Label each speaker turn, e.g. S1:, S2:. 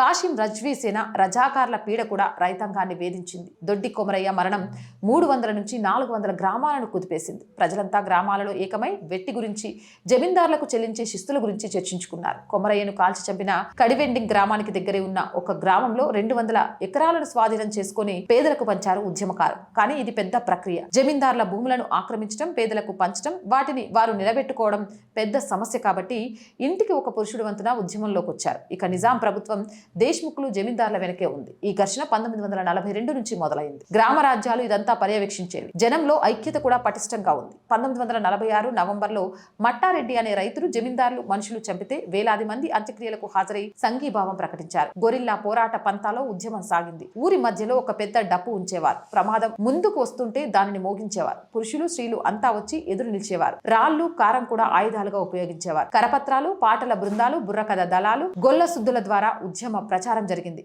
S1: కాశీం రజ్వీ సేన రజాకార్ల పీడ కూడా రైతాంగాన్ని వేధించింది. దొడ్డి కొమరయ్య మరణం మూడు వందల నుంచి నాలుగు వందల గ్రామాలను కుదిపేసింది. ప్రజలంతా గ్రామాలలో ఏకమై వెట్టి గురించి జమీందారులకు చెల్లించే శిస్తుల గురించి చర్చించుకున్నారు. కొమరయ్యను కాల్చి చంపిన కడివెండింగ్ గ్రామానికి దగ్గరే ఉన్న ఒక గ్రామంలో రెండు వందల ఎకరాలను స్వాధీనం చేసుకుని పేదలకు పంచారు ఉద్యమకారు. కానీ ఇది పెద్ద ప్రక్రియ. జమీందారుల భూములను ఆక్రమించడం పేదలకు పంచడం వాటిని వారు నిలబెట్టుకోవడం పెద్ద సమస్య కాబట్టి ఇంటికి ఒక పురుషుడు వంతున ఉద్యమంలోకి వచ్చారు ఇక నిజాం ప్రభుత్వం దేశ్ముఖులు జమీందారుల వెనకే ఉంది. ఈ ఘర్షణ పంతొమ్మిది వందల నలభై రెండు నుంచి మొదలైంది. గ్రామ రాజ్యాలు ఇదంతా పర్యవేక్షించేవి. జనంలో ఐక్యత కూడా పటిష్టంగా ఉంది. పంతొమ్మిది వందల నలభై ఆరు నవంబర్లో మట్టారెడ్డి అనే రైతులు జమీందారులు మనుషులు చంపితే వేలాది మంది అంత్యక్రియలకు హాజరై సంఘీభావం ప్రకటించారు. గొరిల్లా పోరాట పంతాలో ఉద్యమం సాగింది. ఊరి మధ్యలో ఒక పెద్ద డప్పు ఉంచేవారు. ప్రమాదం ముందుకు వస్తుంటే దానిని మోగించేవారు. పురుషులు స్త్రీలు అంతా వచ్చి ఎదురు నిలిచేవారు. రాళ్ళు కారం కూడా ఆయుధాలుగా ఉపయోగించేవారు. కరపత్రాలు పాటల బృందాలు బుర్రకథ దళాలు గొల్ల సుద్దుల ద్వారా ఉద్యమ ప్రచారం జరిగింది.